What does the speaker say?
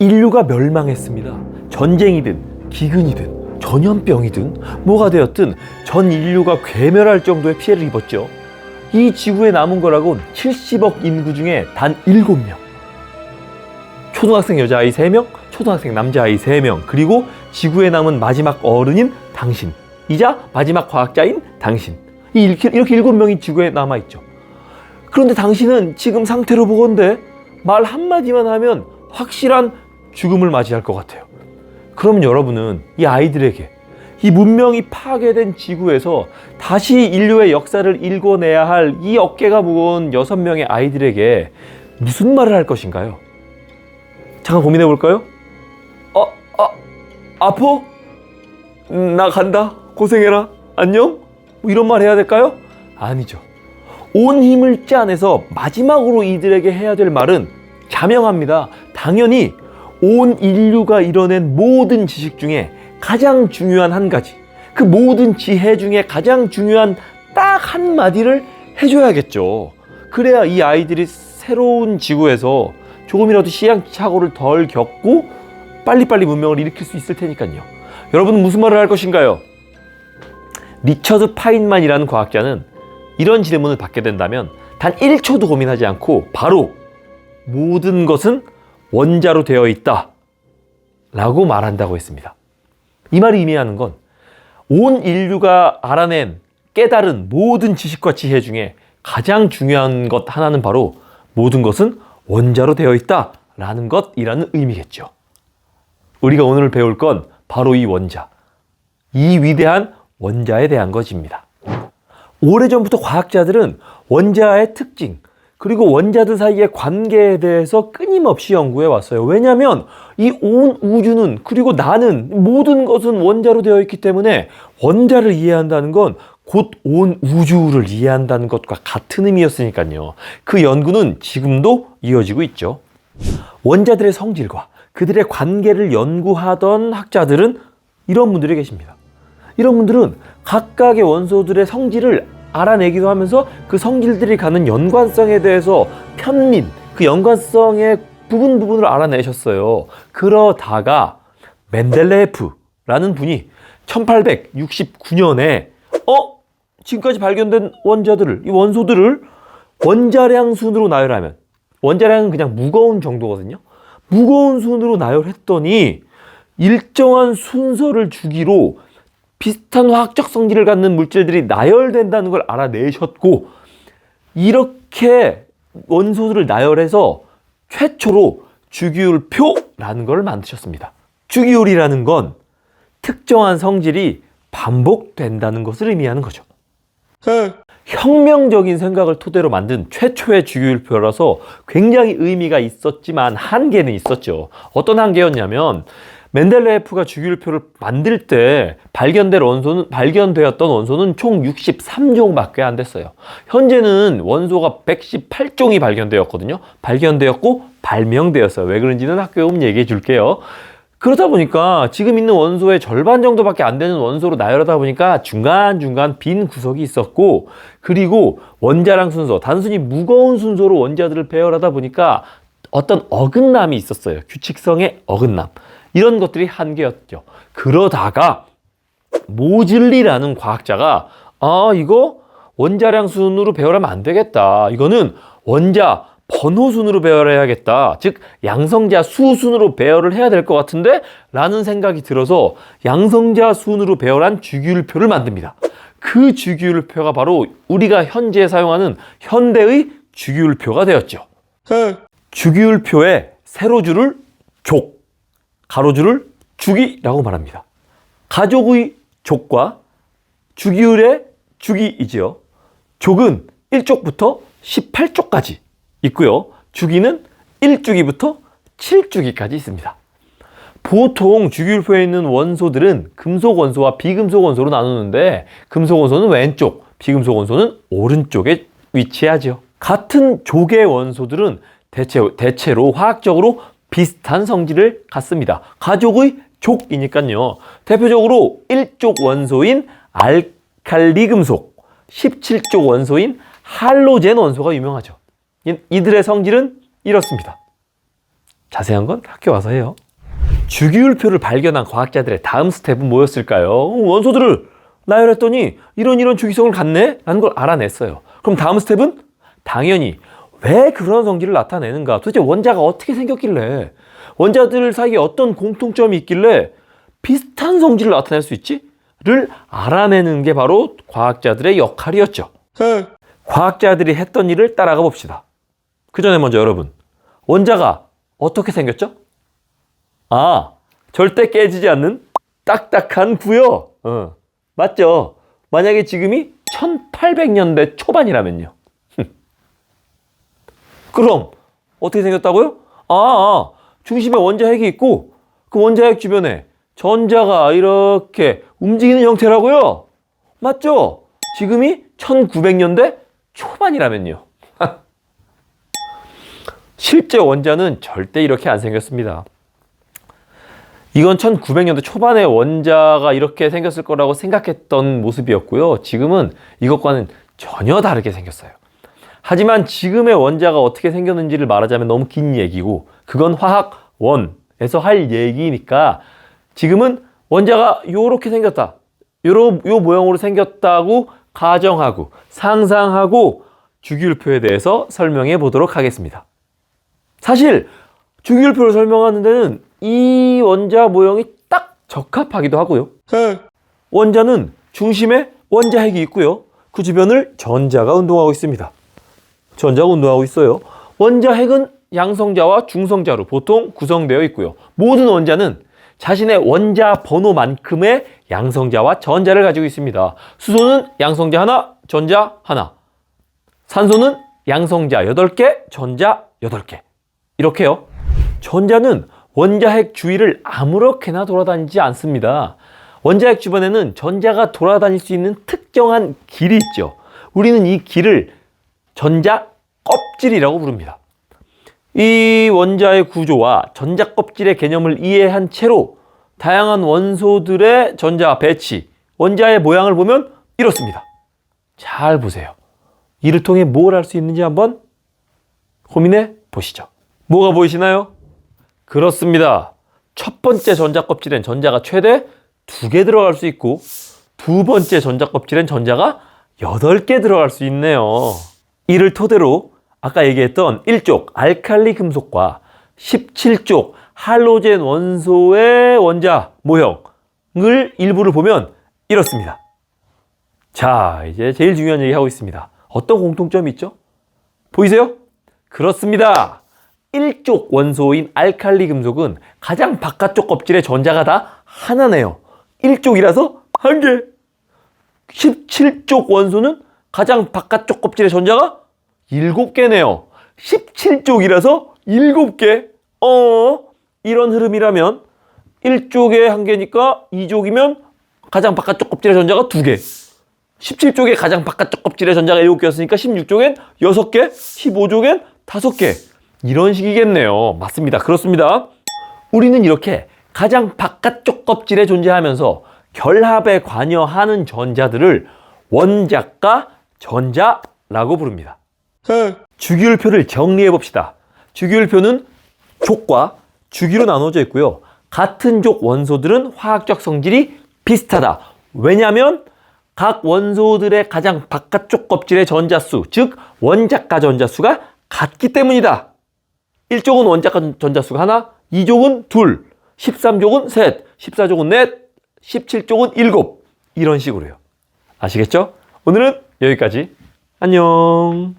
인류가 멸망했습니다. 전쟁이든 기근이든 전염병이든 뭐가 되었든 전 인류가 괴멸할 정도의 피해를 입었죠. 이 지구에 남은 거라곤 70억 인구 중에 단 7명. 초등학생 여자아이 3명, 초등학생 남자아이 3명, 그리고 지구에 남은 마지막 어른인 당신, 이자 마지막 과학자인 당신. 이 이렇게, 이렇게 7명이 지구에 남아있죠. 그런데 당신은 지금 상태로 보건대 말 한마디만 하면 확실한 죽음을 맞이할 것 같아요. 그러면 여러분은 이 아이들에게 이 문명이 파괴된 지구에서 다시 인류의 역사를 읽어내야 할 이 어깨가 무거운 여섯 명의 아이들에게 무슨 말을 할 것인가요? 잠깐 고민해 볼까요? 어, 아? 음, 나 간다. 고생해라. 안녕? 뭐 이런 말 해야 될까요? 아니죠. 온 힘을 짜내서 마지막으로 이들에게 해야 될 말은 자명합니다. 당연히 온 인류가 이뤄낸 모든 지식 중에 가장 중요한 한 가지, 그 모든 지혜 중에 가장 중요한 딱 한마디를 해줘야겠죠. 그래야 이 아이들이 새로운 지구에서 조금이라도 시행착오를 덜 겪고 빨리빨리 문명을 일으킬 수 있을 테니까요. 여러분은 무슨 말을 할 것인가요? 리처드 파인만이라는 과학자는 이런 질문을 받게 된다면 단 1초도 고민하지 않고 바로 모든 것은 원자로 되어 있다 라고 말한다고 했습니다. 이 말이 의미하는 건 온 인류가 알아낸 깨달은 모든 지식과 지혜 중에 가장 중요한 것 하나는 바로 모든 것은 원자로 되어 있다 라는 것이라는 의미겠죠. 우리가 오늘 배울 건 바로 이 원자, 이 위대한 원자에 대한 것입니다. 오래전부터 과학자들은 원자의 특징, 그리고 원자들 사이의 관계에 대해서 끊임없이 연구해 왔어요. 왜냐하면 이 온 우주는 그리고 나는 모든 것은 원자로 되어 있기 때문에 원자를 이해한다는 건 곧 온 우주를 이해한다는 것과 같은 의미였으니까요. 그 연구는 지금도 이어지고 있죠. 원자들의 성질과 그들의 관계를 연구하던 학자들은 이런 분들이 계십니다. 이런 분들은 각각의 원소들의 성질을 알아내기도 하면서 그 성질들이 갖는 연관성에 대해서 편민, 그 연관성의 부분 부분을 알아내셨어요. 그러다가 멘델레프라는 분이 1869년에 어 지금까지 발견된 원자들을 이 원소들을 원자량 순으로 나열하면 원자량은 그냥 무거운 정도거든요. 무거운 순으로 나열했더니 일정한 순서를 주기로 비슷한 화학적 성질을 갖는 물질들이 나열된다는 걸 알아내셨고 이렇게 원소들을 나열해서 최초로 주기율표라는 걸 만드셨습니다. 주기율이라는 건 특정한 성질이 반복된다는 것을 의미하는 거죠. 혁명적인 생각을 토대로 만든 최초의 주기율표라서 굉장히 의미가 있었지만 한계는 있었죠. 어떤 한계였냐면 멘델레예프가 주기율표를 만들 때 발견될 원소는 발견되었던 원소는 총 63종밖에 안 됐어요. 현재는 원소가 118종이 발견되었거든요. 발견되었고 발명되었어요. 왜 그런지는 학교에 오면 얘기해 줄게요. 그러다 보니까 지금 있는 원소의 절반 정도밖에 안 되는 원소로 나열하다 보니까 중간중간 빈 구석이 있었고 그리고 원자량 순서 단순히 무거운 순서로 원자들을 배열하다 보니까 어떤 어긋남이 있었어요. 규칙성의 어긋남. 이런 것들이 한계였죠. 그러다가 모즐리라는 과학자가 아 이거 원자량 순으로 배열하면 안 되겠다. 이거는 원자 번호 순으로 배열해야겠다. 즉 양성자 수 순으로 배열을 해야 될 것 같은데 라는 생각이 들어서 양성자 순으로 배열한 주기율표를 만듭니다. 그 주기율표가 바로 우리가 현재 사용하는 현대의 주기율표가 되었죠. 주기율표의 세로줄을 족, 가로줄을 주기라고 말합니다. 가족의 족과 주기율의 주기이지요. 족은 1쪽부터 18쪽까지 있고요. 주기는 1주기부터 7주기까지 있습니다. 보통 주기율표에 있는 원소들은 금속 원소와 비금속 원소로 나누는데 금속 원소는 왼쪽, 비금속 원소는 오른쪽에 위치하죠. 같은 족의 원소들은 대체, 대체로 화학적으로 비슷한 성질을 갖습니다. 가족의 족이니까요. 대표적으로 1족 원소인 알칼리 금속, 17족 원소인 할로젠 원소가 유명하죠. 이- 이들의 성질은 이렇습니다. 자세한 건 학교 와서 해요. 주기율표를 발견한 과학자들의 다음 스텝은 뭐였을까요? 원소들을 나열했더니 이런 이런 주기성을 갖네? 라는 걸 알아냈어요. 그럼 다음 스텝은 당연히 왜 그런 성질을 나타내는가? 도대체 원자가 어떻게 생겼길래? 원자들 사이에 어떤 공통점이 있길래 비슷한 성질을 나타낼 수 있지? 를 알아내는 게 바로 과학자들의 역할이었죠. 과학자들이 했던 일을 따라가 봅시다. 그 전에 먼저 여러분, 원자가 어떻게 생겼죠? 아, 절대 깨지지 않는 딱딱한 구요. 어, 맞죠? 만약에 지금이 1800년대 초반이라면요. 그럼 어떻게 생겼다고요? 아, 아, 중심에 원자핵이 있고 그 원자핵 주변에 전자가 이렇게 움직이는 형태라고요? 맞죠? 지금이 1900년대 초반이라면요. 실제 원자는 절대 이렇게 안 생겼습니다. 이건 1900년대 초반에 원자가 이렇게 생겼을 거라고 생각했던 모습이었고요. 지금은 이것과는 전혀 다르게 생겼어요. 하지만 지금의 원자가 어떻게 생겼는지를 말하자면 너무 긴 얘기고 그건 화학 원에서 할 얘기니까 지금은 원자가 요렇게 생겼다. 요런 요 모양으로 생겼다고 가정하고 상상하고 주기율표에 대해서 설명해 보도록 하겠습니다. 사실 주기율표를 설명하는 데는 이 원자 모형이 딱 적합하기도 하고요. 원자는 중심에 원자 핵이 있고요. 그 주변을 전자가 운동하고 있습니다. 전자가 운동하고 있어요. 원자 핵은 양성자와 중성자로 보통 구성되어 있고요. 모든 원자는 자신의 원자 번호만큼의 양성자와 전자를 가지고 있습니다. 수소는 양성자 하나, 전자 하나. 산소는 양성자 8개, 전자 8개. 이렇게요. 전자는 원자핵 주위를 아무렇게나 돌아다니지 않습니다. 원자핵 주변에는 전자가 돌아다닐 수 있는 특정한 길이 있죠. 우리는 이 길을 전자 껍질이라고 부릅니다. 이 원자의 구조와 전자 껍질의 개념을 이해한 채로 다양한 원소들의 전자 배치, 원자의 모양을 보면 이렇습니다. 잘 보세요. 이를 통해 뭘 할 수 있는지 한번 고민해 보시죠. 뭐가 보이시나요? 그렇습니다. 첫 번째 전자 껍질엔 전자가 최대 두 개 들어갈 수 있고 두 번째 전자 껍질엔 전자가 여덟 개 들어갈 수 있네요. 이를 토대로 아까 얘기했던 1쪽 알칼리 금속과 17쪽 할로젠 원소의 원자 모형을 일부를 보면 이렇습니다. 자, 이제 제일 중요한 얘기 하고 있습니다. 어떤 공통점이 있죠? 보이세요? 그렇습니다. 1쪽 원소인 알칼리 금속은 가장 바깥쪽 껍질의 전자가 다 하나네요. 1쪽이라서 한 개. 17쪽 원소는 가장 바깥쪽 껍질의 전자가 7개네요. 17쪽이라서 7개. 어, 이런 흐름이라면 1쪽에 한 개니까 2쪽이면 가장 바깥쪽 껍질의 전자가 2개. 17쪽에 가장 바깥쪽 껍질의 전자가 7개였으니까 16쪽엔 6개, 15쪽엔 5개. 이런 식이겠네요. 맞습니다. 그렇습니다. 우리는 이렇게 가장 바깥쪽 껍질에 존재하면서 결합에 관여하는 전자들을 원자과 전자라고 부릅니다. 주기율표를 정리해 봅시다. 주기율표는 족과 주기로 나눠져 있고요. 같은 족 원소들은 화학적 성질이 비슷하다. 왜냐하면 각 원소들의 가장 바깥쪽 껍질의 전자수, 즉 원자가 전자수가 같기 때문이다. 1족은 원자가 전자수가 하나, 2족은 둘, 13족은 셋, 14족은 넷, 17족은 일곱. 이런 식으로요. 아시겠죠? 오늘은 여기까지. 안녕.